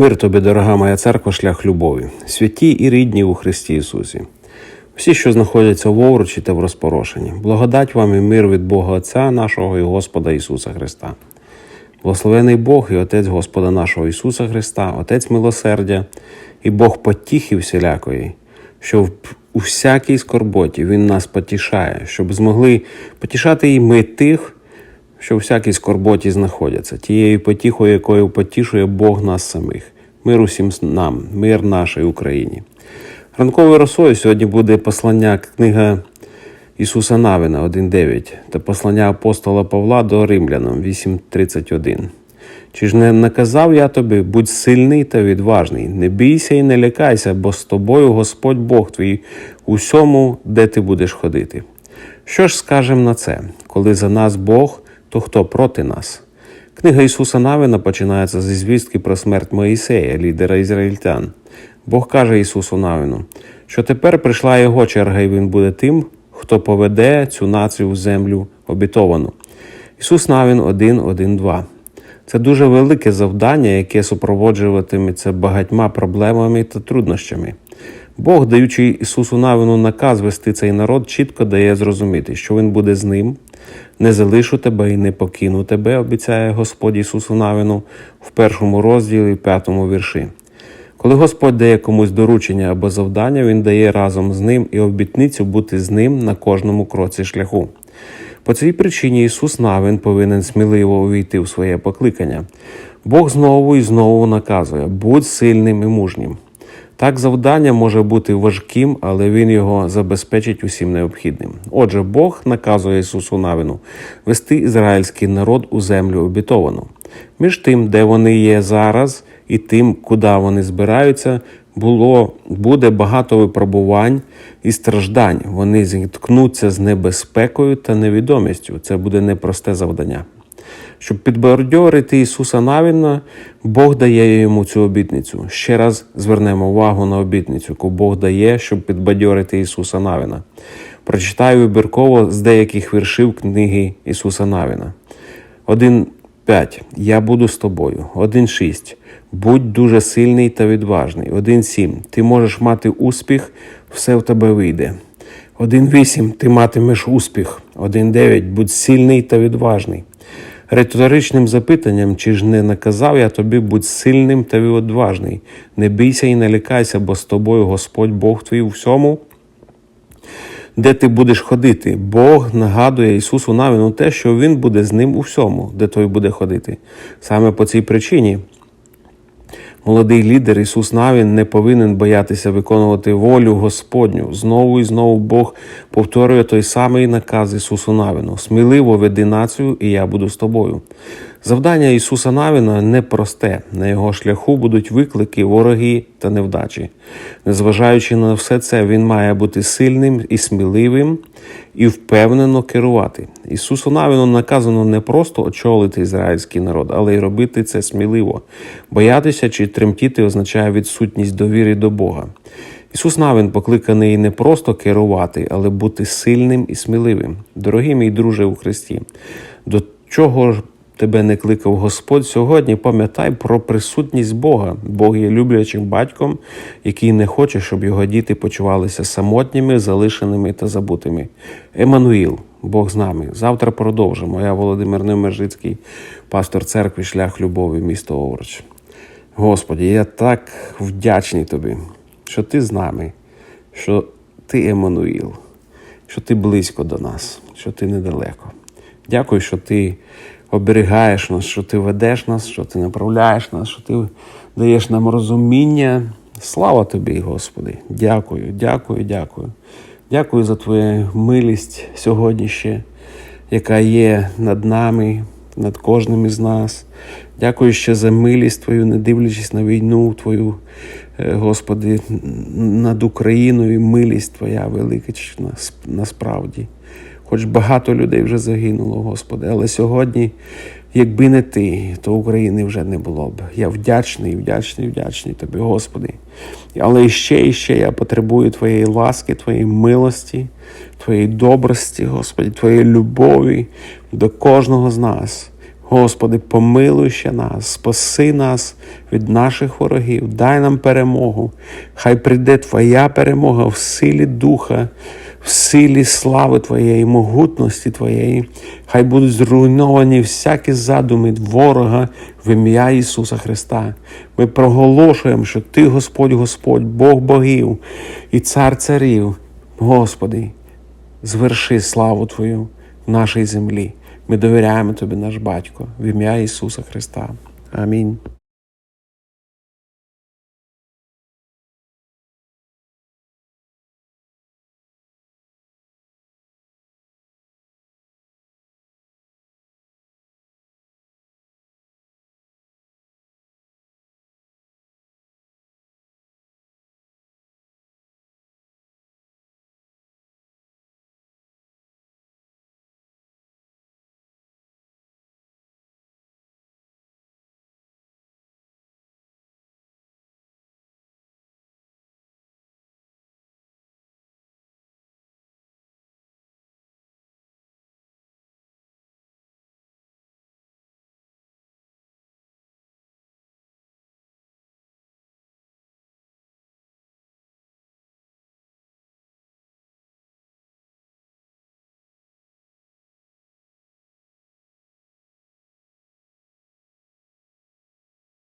Мир тобі, дорога моя церква, шлях любові, святі і рідні у Христі Ісусі. Всі, що знаходяться в овручі та в розпорошенні, благодать вам і мир від Бога Отця нашого і Господа Ісуса Христа. Благословений Бог і Отець Господа нашого Ісуса Христа, Отець милосердя і Бог потіхи всілякої, що у всякій скорботі Він нас потішає, щоб змогли потішати і ми тих, що всякій скорботі знаходяться, тією потіхою, якою потішує Бог нас самих. Мир усім нам, мир нашій Україні. Ранковою росою сьогодні буде послання книга Ісуса Навина 1.9 та послання апостола Павла до Римлянам 8.31. Чи ж не наказав я тобі, будь сильний та відважний, не бійся і не лякайся, бо з тобою Господь Бог твій усьому, де ти будеш ходити. Що ж скажемо на це? Коли за нас Бог, то хто проти нас? Книга Ісуса Навина починається зі звістки про смерть Моїсея, лідера ізраїльтян. Бог каже Ісусу Навину, що тепер прийшла його черга, і він буде тим, хто поведе цю націю в землю обітовану. Ісус Навін 1, 1, 2. Це дуже велике завдання, яке супроводжуватиметься багатьма проблемами та труднощами. Бог, даючи Ісусу Навину наказ вести цей народ, чітко дає зрозуміти, що Він буде з ним, не залишу тебе і не покину тебе, обіцяє Господь Ісусу Навину в першому розділі, п'ятому вірші. Коли Господь дає комусь доручення або завдання, Він дає разом з ним і обітницю бути з ним на кожному кроці шляху. По цій причині Ісус Навин повинен сміливо увійти в своє покликання. Бог знову і знову наказує: будь сильним і мужнім. Так, завдання може бути важким, але Він його забезпечить усім необхідним. Отже, Бог наказує Ісусу Навину вести ізраїльський народ у землю обітовану. Між тим, де вони є зараз, і тим, куди вони збираються, було, буде багато випробувань і страждань. Вони зіткнуться з небезпекою та невідомістю. Це буде непросте завдання. Щоб підбадьорити Ісуса Навіна, Бог дає йому цю обітницю. Ще раз звернемо увагу на обітницю, яку Бог дає, щоб підбадьорити Ісуса Навіна. Прочитаю вибірково з деяких віршів книги Ісуса Навіна. 1.5. Я буду з тобою. 1.6. Будь дуже сильний та відважний. 1.7. Ти можеш мати успіх, все в тебе вийде. 1.8. Ти матимеш успіх. 1.9. Будь сильний та відважний. Риторичним запитанням, чи ж не наказав я тобі будь сильним та відважний. Не бійся і не лякайся, бо з тобою Господь Бог твій у всьому. Де ти будеш ходити? Бог нагадує Ісусу Навіну те, що Він буде з ним у всьому, де той буде ходити. Саме по цій причині молодий лідер Ісус Навін не повинен боятися виконувати волю Господню. Знову і знову Бог повторює той самий наказ Ісусу Навіну: сміливо веди націю, і я буду з тобою. Завдання Ісуса Навіна непросте. На його шляху будуть виклики, вороги та невдачі. Незважаючи на все це, він має бути сильним і сміливим і впевнено керувати. Ісусу Навіну наказано не просто очолити ізраїльський народ, але й робити це сміливо. Боятися чи тремтіти означає відсутність довіри до Бога. Ісус Навин покликаний не просто керувати, але бути сильним і сміливим. Дорогий мій друже у Христі, до чого ж тебе не кликав Господь сьогодні, пам'ятай про присутність Бога. Бог є люблячим батьком, який не хоче, щоб його діти почувалися самотніми, залишеними та забутими. Еммануїл, Бог з нами. Завтра продовжимо. Я Володимир Немержицький, пастор церкви, шлях любові, місто Овруч. Господі, я так вдячний тобі, що ти з нами, що ти Еммануїл, що ти близько до нас, що ти недалеко. Дякую, що ти оберігаєш нас, що ти ведеш нас, що ти направляєш нас, що ти даєш нам розуміння. Слава тобі, Господи. Дякую, дякую, дякую. Дякую за Твою милість сьогодні ще, яка є над нами, над кожним із нас. Дякую ще за милість Твою, не дивлячись на війну Твою, е, Господи, над Україною милість Твоя велика насправді. Хоч багато людей вже загинуло, Господи, але сьогодні, якби не ти, то України вже не було б. Я вдячний, вдячний, вдячний Тобі, Господи. Але ще і ще я потребую Твоєї ласки, Твоєї милості, Твоєї добрості, Господи, Твоєї любові до кожного з нас. Господи, помилуй ще нас, спаси нас від наших ворогів, дай нам перемогу. Хай прийде Твоя перемога в силі Духа, в силі слави Твоєї, могутності Твоєї. Хай будуть зруйновані всякі задуми ворога в ім'я Ісуса Христа. Ми проголошуємо, що Ти, Господь, Господь, Бог богів і Цар царів. Господи, зверши славу Твою в нашій землі. Ми довіряємо Тобі, наш Батько, в ім'я Ісуса Христа. Амінь.